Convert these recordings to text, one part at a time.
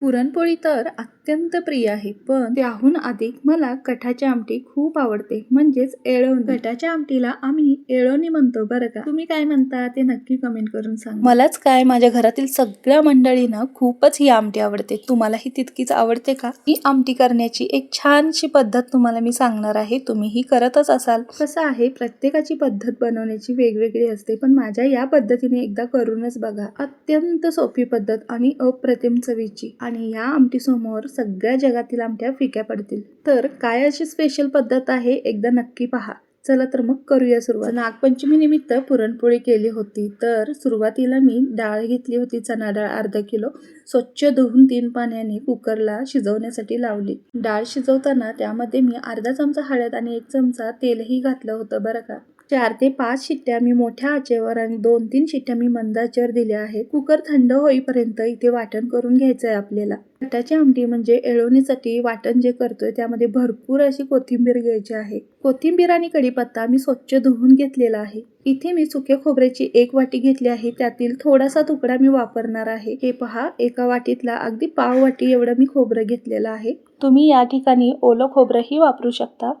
पुरणपोळी तर अत्यंत प्रिय आहे. पण त्याहून अधिक मला कठाची आमटी खूप आवडते. म्हणजेच एळवणी. कठाच्या आमटीला आम्ही एळवणी म्हणतो बरं का? तुम्ही काय म्हणता ते नक्की कमेंट करून सांगा. मलाच काय? माझ्या घरातील सगळ्या मंडळींना खूपच ही आमटी आवडते. तुम्हाला ही तितकीच आवडते का? ही आमटी करण्याची एक छानशी पद्धत तुम्हाला मी सांगणार आहे. तुम्ही ही करतच असाल. कसं आहे प्रत्येकाची पद्धत बनवण्याची वेगवेगळी असते. पण माझ्या या पद्धतीने एकदा करूनच बघा. अत्यंत सोपी पद्धत आणि अप्रतिम चवीची. आणि या आमटी समोर सगळ्या जगातील आमट्या फिक्या पडतील. तर काय अशी स्पेशल पद्धत आहे? एकदा नक्की पहा. चला तर मग करूया सुरुवात. नागपंचमी निमित्त पुरणपोळी केली होती. तर सुरुवातीला मी डाळ घेतली होती चणा डाळ अर्धा किलो. स्वच्छ धुवून तीन पाण्याने कुकरला शिजवण्यासाठी लावली. डाळ शिजवताना त्यामध्ये मी अर्धा चमचा हळद आणि एक चमचा तेलही घातलं होतं बरं का? चार ते पाच शिट्ट्या मी मोठ्या आचेवर आणि दोन तीन शिट्ट्या मी मंद आचेवर दिल्या आहेत. कुकर थंड होईपर्यंत इथे वाटण करून घ्यायचं आहे आपल्याला. कटाची आमटी म्हणजे एळवणीसाठी वाटण जे करतोय त्यामध्ये भरपूर अशी कोथिंबीर घ्यायची आहे. कोथिंबीर आणि कढीपत्ता मी स्वच्छ धुवून घेतलेला आहे. इथे मी सुक्या खोबऱ्याची एक वाटी घेतली आहे. त्यातील थोडासा तुकडा मी वापरणार आहे. हे पहा एका वाटीतला अगदी पाव वाटी एवढं मी खोबरं घेतलेलं आहे. तुम्ही या ठिकाणी ओलं खोबरंही वापरू शकता.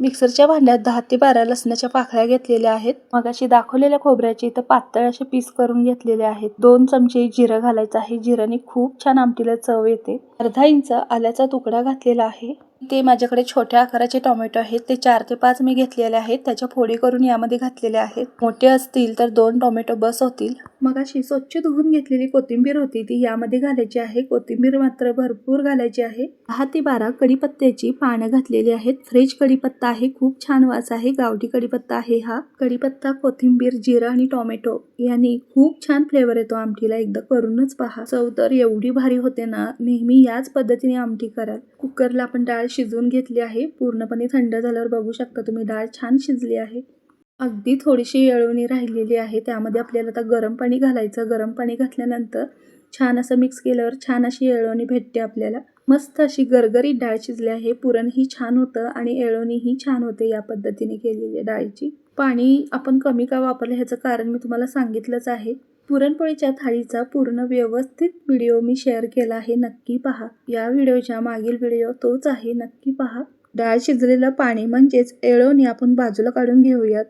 मिक्सरच्या भांड्यात दहा ते बारा लसणाच्या पाकळ्या घेतलेल्या आहेत. मगाशी दाखवलेल्या खोबऱ्याचे इथं पातळ असे पीस करून घेतलेले आहेत. दोन चमचे जिरं घालायचं आहे. जिराने खूप छान आमटीला चव येते. अर्धा इंच आल्याचा तुकडा घातलेला आहे. ते माझ्याकडे छोट्या आकाराचे टोमॅटो आहेत. ते चार ते पाच मी घेतलेले आहेत. त्याच्या फोडी करून यामध्ये घातलेले आहेत. मोठे असतील तर दोन टोमॅटो बस होतील. मग अशी स्वच्छ धुवून घेतलेली कोथिंबीर होती. ती यामध्ये घालायची आहे. कोथिंबीर मात्र भरपूर घालायची आहे. दहा ते बारा कडीपत्त्याची पानं घातलेली आहेत. फ्रेश कडीपत्ता आहे. खूप छान वास आहे. गावठी कडीपत्ता आहे हा. कडीपत्ता कोथिंबीर जिरं आणि टोमॅटो यांनी खूप छान फ्लेवर येतो आमटीला. एकदा करूनच पहा. चव तर एवढी भारी होते ना. नेहमी याच पद्धतीने आमटी कराल. कुकरला आपण डाळ शिजवून घेतली आहे. पूर्णपणे थंड झाल्यावर बघू शकता तुम्ही डाळ छान शिजली आहे. अगदी थोडीशी येळवणी राहिलेली आहे. त्यामध्ये आपल्याला आता गरम पाणी घालायचं. गरम पाणी घातल्यानंतर छान असं मिक्स केल्यावर छान अशी येळवणी भेटते आपल्याला. मस्त अशी गरगरीत डाळ शिजली आहे. पुरणही छान होतं आणि येळवणीही छान होते या पद्धतीने केलेली डाळीची. पाणी आपण कमी का वापरलं ह्याचं कारण मी तुम्हाला सांगितलंच आहे. पुरणपोळीच्या थाळीचा पूर्ण व्यवस्थित व्हिडिओ मी शेअर केला आहे नक्की पहा. या व्हिडिओच्या मागील व्हिडिओ तोच आहे नक्की पहा. डाळ शिजलेलं पाणी म्हणजेच एळवणी आपण बाजूला काढून घेऊयात.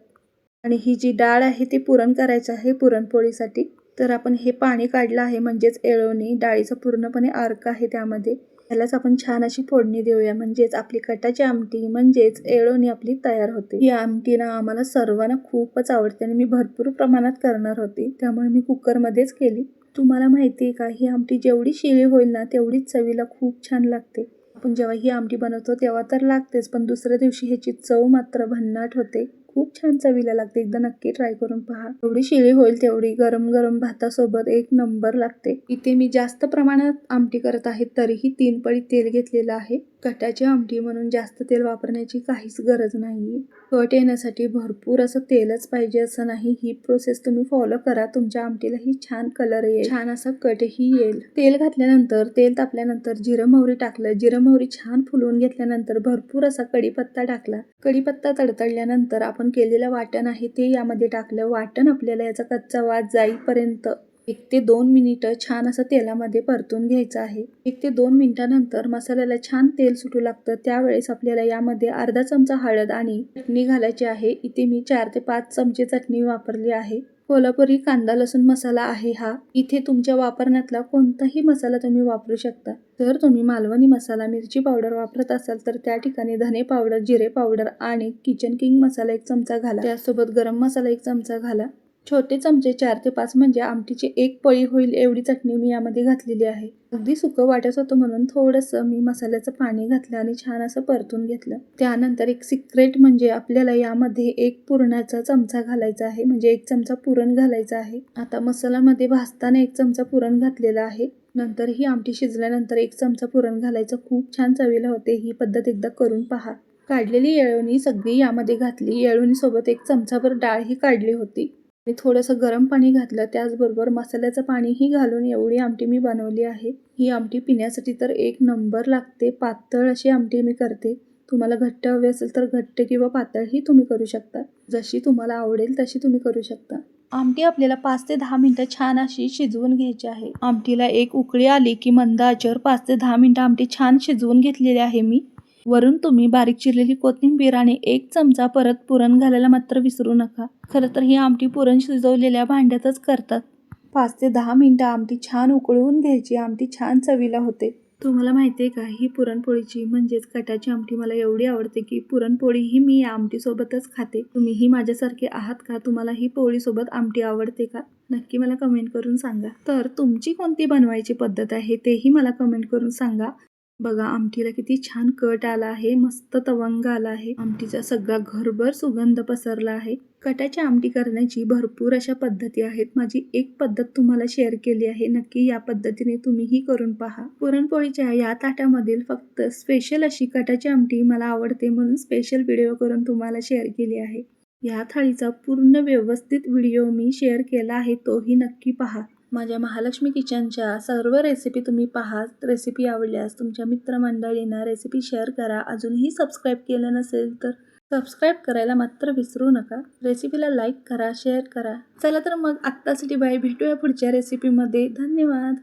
आणि ही जी डाळ आहे ती पुरण करायचं आहे पुरणपोळीसाठी. तर आपण हे पाणी काढलं आहे म्हणजेच एळवणी डाळीचं पूर्णपणे अर्क आहे त्यामध्ये. यालाच आपण छान अशी फोडणी देऊया. म्हणजेच आपली कटाची आमटी म्हणजेच एळोणी आपली तयार होते. ही आमटी ना आम्हाला सर्वांना खूपच आवडते आणि मी भरपूर प्रमाणात करणार होती. त्यामुळे मी कुकरमध्येच केली. तुम्हाला माहिती आहे का ही आमटी जेवढी शिळी होईल ना तेवढीच चवीला खूप छान लागते. आपण जेव्हा ही आमटी बनवतो तेव्हा तर लागतेच पण दुसऱ्या दिवशी ह्याची चव मात्र भन्नाट होते. खूप छान चवीला लागते. एकदा नक्की ट्राय करून पहा. एवढी शिळी होईल तेवढी गरम गरम भातासोबत एक नंबर लागते. इथे मी जास्त प्रमाणात आमटी करत आहे तरीही तीन पळी तेल घेतलेलं आहे. कटाची आमटी म्हणून जास्त तेल वापरण्याची काहीच गरज नाही कट येण्यासाठी भरपूर असं तेलच पाहिजे असं नाही. ही प्रोसेस तुम्ही फॉलो करा. तुमच्या आमटीलाही छान कलर येईल. छान असा कटही येईल. तेल घातल्यानंतर तेल तापल्यानंतर जिरं मोहरी टाकलं. जिरं मोहरी छान फुलवून घेतल्यानंतर भरपूर असा कढीपत्ता टाकला. कढीपत्ता तडतडल्यानंतर आपण केलेलं वाटण आहे ते यामध्ये टाकलं. वाटण आपल्याला याचा कच्चा वास जाईपर्यंत एक ते दोन मिनिटं छान असं तेलामध्ये परतून घ्यायचं आहे. एक ते दोन मिनिटानंतर मसाल्याला छान तेल सुटू लागतं. त्यावेळेस आपल्याला यामध्ये अर्धा चमचा हळद आणि चटणी घालायची आहे. इथे मी चार ते पाच चमचे चटणी वापरली आहे. कोल्हापुरी कांदा लसूण मसाला आहे हा. इथे तुमच्या वापरण्यातला कोणताही मसाला तुम्ही वापरू शकता. जर तुम्ही मालवणी मसाला मिरची पावडर वापरत असाल तर त्या ठिकाणी धने पावडर जिरे पावडर आणि किचन किंग मसाला एक चमचा घाला. त्यासोबत गरम मसाला एक चमचा घाला. छोटे चमचे चार ते पाच म्हणजे आमटीची एक पळी होईल एवढी चटणी मी यामध्ये घातलेली आहे. अगदी सुकं वाटत होतं म्हणून थोडंसं मी मसाल्याचं पाणी घातलं आणि छान असं परतून घेतलं. त्यानंतर एक सिक्रेट म्हणजे आपल्याला यामध्ये एक पुरणाचा चमचा घालायचा आहे म्हणजे एक चमचा पुरण घालायचा आहे. आता मसाल्यामध्ये भाजताना एक चमचा पुरण घातलेला आहे. नंतर ही आमटी शिजल्यानंतर एक चमचा पुरण घालायचं. खूप छान चवीला होते ही पद्धत एकदा करून पहा. काढलेली येळवणी सगळी यामध्ये घातली. येळवणीसोबत एक चमचाभर डाळ ही काढली होती. आणि थोडंसं गरम पाणी घातलं त्याचबरोबर मसाल्याचं पाणीही घालून एवढी आमटी मी बनवली आहे. ही आमटी पिण्यासाठी तर एक नंबर लागते. पातळ अशी आमटी मी करते. तुम्हाला घट्ट हवी असेल तर घट्ट किंवा पातळही तुम्ही करू शकता. जशी तुम्हाला आवडेल तशी तुम्ही करू शकता. आमटी आपल्याला पाच ते दहा मिनटं छान अशी शिजवून घ्यायची आहे. आमटीला एक उकळी आली की मंद आचेवर पाच ते दहा मिनटं आमटी छान शिजवून घेतलेली आहे मी. वरून तुम्ही बारीक चिरलेली कोथिंबीर आणि एक चमचा परत पुरण घालायला मात्र विसरू नका. खरं तर ही आमटी पुरण शिजवलेल्या भांड्यातच करतात. पाच ते दहा मिनटं आमटी छान उकळवून घ्यायची. आमटी छान चवीला होते. तुम्हाला माहिती आहे का ही पुरणपोळीची म्हणजेच कटाची आमटी मला एवढी आवडते की पुरणपोळी ही मी या आमटीसोबतच खाते. तुम्हीही माझ्यासारखे आहात का? तुम्हाला ही पोळीसोबत आमटी आवडते का? नक्की मला कमेंट करून सांगा. तर तुमची कोणती बनवायची पद्धत आहे तेही मला कमेंट करून सांगा. बघा आमटीला किती छान कट आला आहे मस्त तवंग आला आहे. आमटीचा सगळा घरभर सुगंध पसरला आहे. कटाची आमटी करण्याची भरपूर अशा पद्धती आहेत. माझी एक पद्धत तुम्हाला शेअर केली आहे. नक्की या पद्धतीने तुम्हीही करून पहा. पुरणपोळीच्या या ताटामधील फक्त स्पेशल अशी कटाची आमटी मला आवडते म्हणून स्पेशल व्हिडिओ करून तुम्हाला शेअर केली आहे. या थाळीचा पूर्ण व्यवस्थित व्हिडिओ मी शेअर केला आहे तोही नक्की पहा. माझ्या महालक्ष्मी किचनच्या सर्व रेसिपी तुम्ही पहा रेसिपी आवडल्यास तुमच्या मित्रमंडळींना रेसिपी शेअर करा. अजूनही सबस्क्राईब केलं नसेल तर सबस्क्राईब करायला मात्र विसरू नका. रेसिपीला लाईक करा शेअर करा. चला तर मग आत्तासाठी बाय भेटूया पुढच्या रेसिपीमध्ये धन्यवाद.